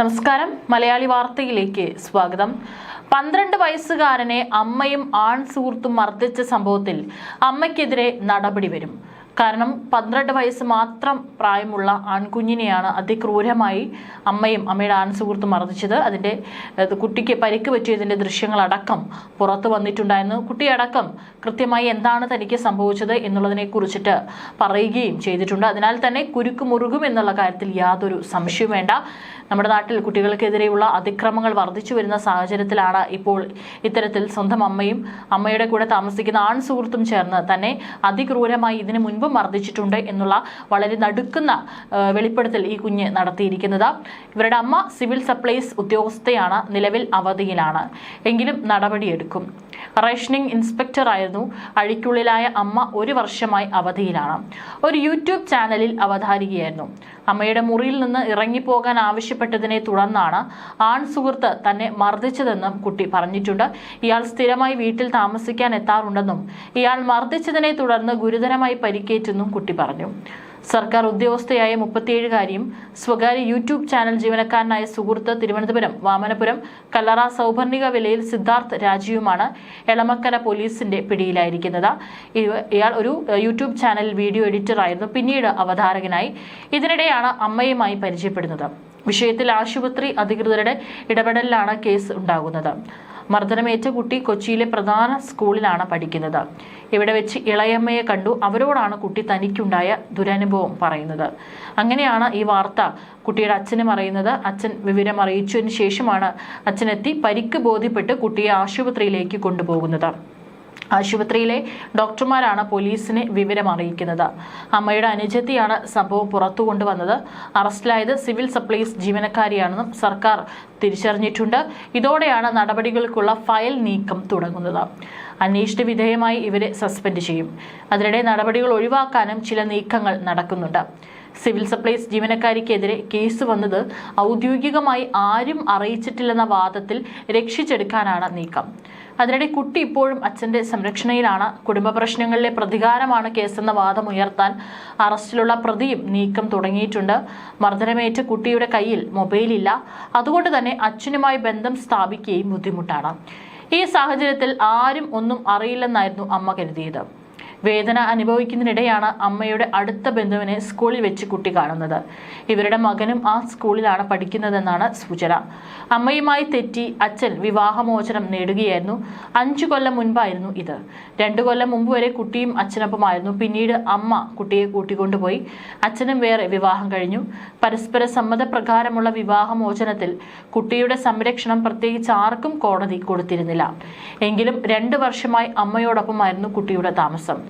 നമസ്കാരം. മലയാളി വാർത്തയിലേക്ക് സ്വാഗതം. പന്ത്രണ്ട് വയസ്സുകാരനെ അമ്മയും ആൺ സുഹൃത്തും മർദ്ദിച്ച സംഭവത്തിൽ അമ്മയ്ക്കെതിരെ നടപടി വരും. കാരണം പന്ത്രണ്ട് വയസ്സ് മാത്രം പ്രായമുള്ള ആൺകുഞ്ഞിനെയാണ് അതിക്രൂരമായി അമ്മയും അമ്മയുടെ ആൺ സുഹൃത്തും മർദ്ദിച്ചത്. അതിന്റെ കുട്ടിക്ക് പരിക്ക് പറ്റിയതിന്റെ ദൃശ്യങ്ങളടക്കം പുറത്തു വന്നിട്ടുണ്ടായിരുന്നു. കുട്ടിയടക്കം കൃത്യമായി എന്താണ് തനിക്ക് സംഭവിച്ചത് എന്നുള്ളതിനെ കുറിച്ചിട്ട് പറയുകയും ചെയ്തിട്ടുണ്ട്. അതിനാൽ തന്നെ കുരുക്ക് മുറുകും എന്നുള്ള കാര്യത്തിൽ യാതൊരു സംശയവും വേണ്ട. നമ്മുടെ നാട്ടിൽ കുട്ടികൾക്കെതിരെയുള്ള അതിക്രമങ്ങൾ വർദ്ധിച്ചു വരുന്ന സാഹചര്യത്തിലാണ് ഇപ്പോൾ ഇത്തരത്തിൽ സ്വന്തം അമ്മയും അമ്മയുടെ കൂടെ താമസിക്കുന്ന ആൺ സുഹൃത്തും ചേർന്ന് തന്നെ അതിക്രൂരമായി ഇതിനു മുൻപ് മർദ്ദിച്ചിട്ടുണ്ട് എന്നുള്ള വളരെ നടുക്കുന്ന വെളിപ്പെടുത്തൽ ഈ കുഞ്ഞ് നടത്തിയിരിക്കുന്നത്. ഇവരുടെ അമ്മ സിവിൽ സപ്ലൈസ് ഉദ്യോഗസ്ഥയാണ് നിലവിൽ അവധിയിലാണ്. എങ്കിലും നടപടിയെടുക്കും. റേഷനിങ് ഇൻസ്പെക്ടർ ആയിരുന്നു. അഴിക്കുള്ളിലായ അമ്മ ഒരു വർഷമായി അവധിയിലാണ്. ഒരു യൂട്യൂബ് ചാനലിൽ അവതാരികയായിരുന്നു. അമ്മയുടെ മുറിയിൽ നിന്ന് ഇറങ്ങിപ്പോകാൻ ആവശ്യപ്പെട്ടതിനെ തുടർന്നാണ് ആൺ സുഹൃത്ത് തന്നെ മർദ്ദിച്ചതെന്നും കുട്ടി പറഞ്ഞിട്ടുണ്ട്. ഇയാൾ സ്ഥിരമായി വീട്ടിൽ താമസിക്കാൻ എത്താറുണ്ടെന്നും ഇയാൾ മർദ്ദിച്ചതിനെ തുടർന്ന് ഗുരുതരമായി പരിക്കേറ്റെന്നും കുട്ടി പറഞ്ഞു. സർക്കാർ ഉദ്യോഗസ്ഥയായ മുപ്പത്തിയേഴുകാരിയും സ്വകാര്യ യൂട്യൂബ് ചാനൽ ജീവനക്കാരനായ സുഹൃത്ത് തിരുവനന്തപുരം വാമനപുരം കല്ലറ സൗപർണിക വിലയിൽ സിദ്ധാർത്ഥ് രാജീവുമാണ് എളമക്കര പോലീസിന്റെ പിടിയിലായിരിക്കുന്നത്. ഇയാൾ ഒരു യൂട്യൂബ് ചാനൽ വീഡിയോ എഡിറ്റർ ആയിരുന്നു പിന്നീട് അവതാരകനായി. ഇതിനിടെയാണ് അമ്മയുമായി പരിചയപ്പെടുന്നത്. വിഷയത്തിൽ ആശുപത്രി അധികൃതരുടെ ഇടപെടലിലാണ് കേസ് ഉണ്ടാകുന്നത്. മർദ്ദനമേറ്റ കുട്ടി കൊച്ചിയിലെ പ്രധാന സ്കൂളിലാണ് പഠിക്കുന്നത്. ഇവിടെ വെച്ച് ഇളയമ്മയെ കണ്ടു അവരോടാണ് കുട്ടി തനിക്കുണ്ടായ ദുരനുഭവം പറയുന്നത്. അങ്ങനെയാണ് ഈ വാർത്ത കുട്ടിയുടെ അച്ഛനും അറിയുന്നത് അച്ഛൻ വിവരം അറിയിച്ചതിന് ശേഷമാണ് അച്ഛനെത്തി പരിക്ക് ബോധ്യപ്പെട്ട് കുട്ടിയെ ആശുപത്രിയിലേക്ക് കൊണ്ടുപോകുന്നത്. ആശുപത്രിയിലെ ഡോക്ടർമാരാണ് പോലീസിനെ വിവരം അറിയിക്കുന്നത്. അമ്മയുടെ അനുജത്തിയാണ് സംഭവം പുറത്തു കൊണ്ടുവന്നത്. അറസ്റ്റിലായത് സിവിൽ സപ്ലൈസ് ജീവനക്കാരിയാണെന്നും സർക്കാർ തിരിച്ചറിഞ്ഞിട്ടുണ്ട്. ഇതോടെയാണ് നടപടികൾക്കുള്ള ഫയൽ നീക്കം തുടങ്ങുന്നത്. അന്വേഷണ വിധേയമായി ഇവരെ സസ്പെൻഡ് ചെയ്യും. അതിനിടെ നടപടികൾ ഒഴിവാക്കാനും ചില നീക്കങ്ങൾ നടക്കുന്നുണ്ട്. സിവിൽ സപ്ലൈസ് ജീവനക്കാരിക്കെതിരെ കേസ് വന്നത് ഔദ്യോഗികമായി ആരും അറിയിച്ചിട്ടില്ലെന്ന വാദത്തിൽ രക്ഷിച്ചെടുക്കാനാണ് നീക്കം. അതിനിടെ കുട്ടി ഇപ്പോഴും അച്ഛന്റെ സംരക്ഷണയിലാണ്. കുടുംബ പ്രശ്നങ്ങളിലെ പ്രതികാരമാണ് കേസെന്ന വാദം ഉയർത്താൻ അറസ്റ്റിലുള്ള പ്രതിയും നീക്കം തുടങ്ങിയിട്ടുണ്ട്. മർദ്ദനമേറ്റ് കുട്ടിയുടെ കയ്യിൽ മൊബൈലില്ല അതുകൊണ്ട് തന്നെ അച്ഛനുമായി ബന്ധം സ്ഥാപിക്കുകയും ബുദ്ധിമുട്ടാണ്. ഈ സാഹചര്യത്തിൽ ആരും ഒന്നും അറിയില്ലെന്നായിരുന്നു അമ്മ കരുതിയത്. വേദന അനുഭവിക്കുന്നതിനിടെയാണ് അമ്മയുടെ അടുത്ത ബന്ധുവിനെ സ്കൂളിൽ വെച്ച് കുട്ടി കാണുന്നത്. ഇവരുടെ മകനും ആ സ്കൂളിലാണ് പഠിക്കുന്നതെന്നാണ് സൂചന. അമ്മയുമായി തെറ്റി അച്ഛൻ വിവാഹമോചനം നേടുകയായിരുന്നു. അഞ്ചു കൊല്ലം മുൻപായിരുന്നു ഇത്. രണ്ടു കൊല്ലം മുമ്പ് വരെ കുട്ടിയും അച്ഛനൊപ്പമായിരുന്നു. പിന്നീട് അമ്മ കുട്ടിയെ കൂട്ടിക്കൊണ്ടുപോയി. അച്ഛനും വേറെ വിവാഹം കഴിഞ്ഞു. പരസ്പര സമ്മതപ്രകാരമുള്ള വിവാഹമോചനത്തിൽ കുട്ടിയുടെ സംരക്ഷണം പ്രത്യേകിച്ച് ആർക്കും കോടതി കൊടുത്തിരുന്നില്ല. എങ്കിലും രണ്ടു വർഷമായി അമ്മയോടൊപ്പമായിരുന്നു കുട്ടിയുടെ താമസം.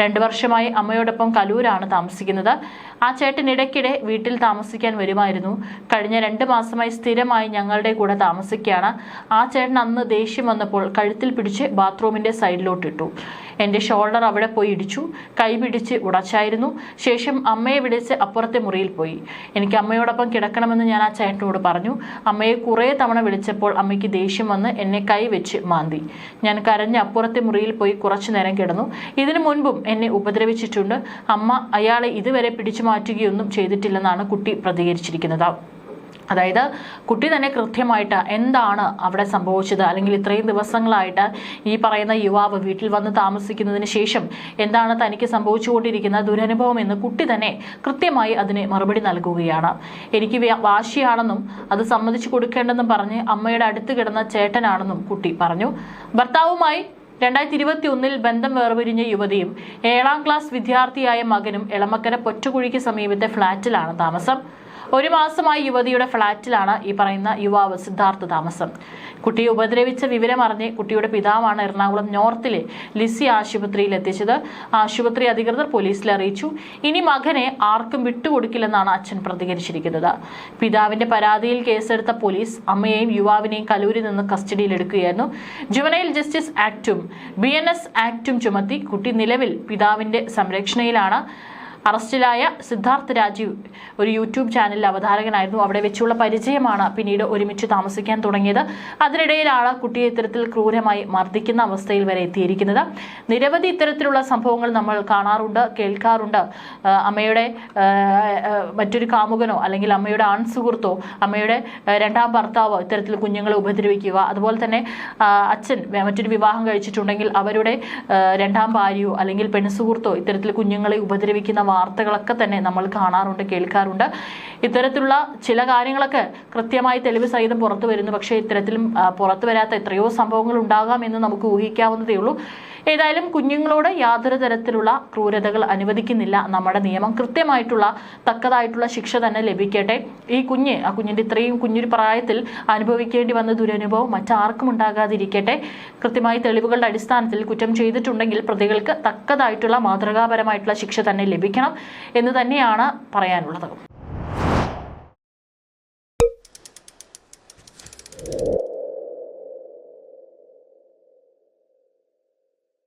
രണ്ട് വർഷമായി അമ്മയോടൊപ്പം കലൂരാണ് താമസിക്കുന്നത്. ആ ചേട്ടൻ ഇടയ്ക്കിടെ വീട്ടിൽ താമസിക്കാൻ വരുമായിരുന്നു. കഴിഞ്ഞ രണ്ട് മാസമായി സ്ഥിരമായി ഞങ്ങളുടെ കൂടെ താമസിക്കുകയാണ്. ആ ചേട്ടൻ അന്ന് ദേഷ്യം വന്നപ്പോൾ കഴുത്തിൽ പിടിച്ച് ബാത്റൂമിന്റെ സൈഡിലോട്ടിട്ടു. എന്റെ ഷോൾഡർ അവിടെ പോയി ഇടിച്ചു. കൈ പിടിച്ച് ഉടച്ചായിരുന്നു. ശേഷം അമ്മയെ വിളിച്ച് അപ്പുറത്തെ മുറിയിൽ പോയി. എനിക്ക് അമ്മയോടൊപ്പം കിടക്കണമെന്ന് ഞാൻ ആ ചേട്ടനോട് പറഞ്ഞു. അമ്മയെ കുറേ തവണ വിളിച്ചപ്പോൾ അമ്മയ്ക്ക് ദേഷ്യം വന്ന് എന്നെ കൈ വെച്ച് മാന്തി. ഞാൻ കരഞ്ഞ് അപ്പുറത്തെ മുറിയിൽ പോയി കുറച്ചു നേരം കിടന്നു. ഇതിനു മുൻപും എന്നെ ഉപദ്രവിച്ചിട്ടുണ്ട്. അമ്മ അയാളെ ഇതുവരെ പിടിച്ചു മാറ്റുകയൊന്നും ചെയ്തിട്ടില്ലെന്നാണ് കുട്ടി പ്രതികരിച്ചിരിക്കുന്നത്. അതായത് കുട്ടി തന്നെ കൃത്യമായിട്ട് എന്താണ് അവിടെ സംഭവിച്ചത്? അല്ലെങ്കിൽ ഇത്രയും ദിവസങ്ങളായിട്ട് ഈ പറയുന്ന യുവാവ് വീട്ടിൽ വന്ന് താമസിക്കുന്നതിന് ശേഷം എന്താണ് തനിക്ക് സംഭവിച്ചുകൊണ്ടിരിക്കുന്ന ദുരനുഭവം എന്ന് കുട്ടി തന്നെ കൃത്യമായി അതിന് മറുപടി നൽകുകയാണ്. എനിക്ക് വാശിയാണെന്നും അത് സമ്മതിച്ചു കൊടുക്കേണ്ടെന്നും പറഞ്ഞ് അമ്മയുടെ അടുത്ത് കിടന്ന ചേട്ടനാണെന്നും കുട്ടി പറഞ്ഞു. ഭർത്താവുമായി രണ്ടായിരത്തി ഇരുപത്തി ഒന്നിൽ ബന്ധം വേർപിരിഞ്ഞ യുവതിയും ഏഴാം ക്ലാസ് വിദ്യാർത്ഥിയായ മകനും എളമക്കര പൊറ്റുകുഴിക്ക് സമീപത്തെ ഫ്ളാറ്റിലാണ് താമസം. ഒരു മാസമായി യുവതിയുടെ ഫ്ളാറ്റിലാണ് ഈ പറയുന്ന യുവാവ് സിദ്ധാർത്ഥ താമസം. കുട്ടിയെ ഉപദ്രവിച്ച വിവരം അറിഞ്ഞ് കുട്ടിയുടെ പിതാവാണ് എറണാകുളം നോർത്തിലെ ലിസി ആശുപത്രിയിൽ എത്തിച്ചത്. ആശുപത്രി അധികൃതർ പോലീസിൽ അറിയിച്ചു. ഇനി മകനെ ആർക്കും വിട്ടുകൊടുക്കില്ലെന്നാണ് അച്ഛൻ പ്രതികരിച്ചിരിക്കുന്നത്. പിതാവിന്റെ പരാതിയിൽ കേസെടുത്ത പോലീസ് അമ്മയെയും യുവാവിനെയും കലൂരിൽ നിന്ന് കസ്റ്റഡിയിലെടുക്കുകയായിരുന്നു ജുവനൈൽ ജസ്റ്റിസ് ആക്ടും ബി ആക്ടും ചുമത്തി കുട്ടി നിലവിൽ പിതാവിന്റെ സംരക്ഷണയിലാണ്. അറസ്റ്റിലായ സിദ്ധാർത്ഥ് രാജീവ് ഒരു യൂട്യൂബ് ചാനലിൽ അവതാരകനായിരുന്നു. അവിടെ വെച്ചുള്ള പരിചയമാണ് പിന്നീട് ഒരുമിച്ച് താമസിക്കാൻ തുടങ്ങിയത്. അതിനിടയിലാണ് കുട്ടിയെ ഇത്തരത്തിൽ ക്രൂരമായി മർദ്ദിക്കുന്ന അവസ്ഥയിൽ വരെ എത്തിയിരിക്കുന്നത്. നിരവധി ഇത്തരത്തിലുള്ള സംഭവങ്ങൾ നമ്മൾ കാണാറുണ്ട് കേൾക്കാറുണ്ട്. അമ്മയുടെ മറ്റൊരു കാമുകനോ അല്ലെങ്കിൽ അമ്മയുടെ ആൺ സുഹൃത്തോ അമ്മയുടെ രണ്ടാം ഭർത്താവോ ഇത്തരത്തിൽ കുഞ്ഞുങ്ങളെ ഉപദ്രവിക്കുക. അതുപോലെ തന്നെ അച്ഛൻ മറ്റൊരു വിവാഹം കഴിച്ചിട്ടുണ്ടെങ്കിൽ അവരുടെ രണ്ടാം ഭാര്യയോ അല്ലെങ്കിൽ പെൺസുഹൃത്തോ ഇത്തരത്തിൽ കുഞ്ഞുങ്ങളെ ഉപദ്രവിക്കുന്ന വാർത്തകളൊക്കെ തന്നെ നമ്മൾ കാണാറുണ്ട് കേൾക്കാറുണ്ട്. ഇത്തരത്തിലുള്ള ചില കാര്യങ്ങളൊക്കെ കൃത്യമായി തെളിവ് സഹിതം പുറത്തു വരുന്നു. പക്ഷേ ഇത്തരത്തിലും പുറത്തു വരാത്ത എത്രയോ സംഭവങ്ങൾ ഉണ്ടാകാം എന്ന് നമുക്ക് ഊഹിക്കാവുന്നതേ ഉള്ളൂ. ഏതായാലും കുഞ്ഞുങ്ങളോട് യാതൊരു തരത്തിലുള്ള ക്രൂരതകൾ അനുവദിക്കുന്നില്ല. നമ്മുടെ നിയമം കൃത്യമായിട്ടുള്ള തക്കതായിട്ടുള്ള ശിക്ഷ തന്നെ ലഭിക്കട്ടെ. ഈ കുഞ്ഞ് ആ കുഞ്ഞിന്റെ ഇത്രയും കുഞ്ഞൊരു പ്രായത്തിൽ അനുഭവിക്കേണ്ടി വന്ന ദുരനുഭവം മറ്റാർക്കും ഉണ്ടാകാതിരിക്കട്ടെ. കൃത്യമായി തെളിവുകളുടെ അടിസ്ഥാനത്തിൽ കുറ്റം ചെയ്തിട്ടുണ്ടെങ്കിൽ പ്രതികൾക്ക് തക്കതായിട്ടുള്ള മാതൃകാപരമായിട്ടുള്ള ശിക്ഷ തന്നെ ലഭിക്കണം. എന്ന് തന്നെയാണ് പറയാനുള്ളത്.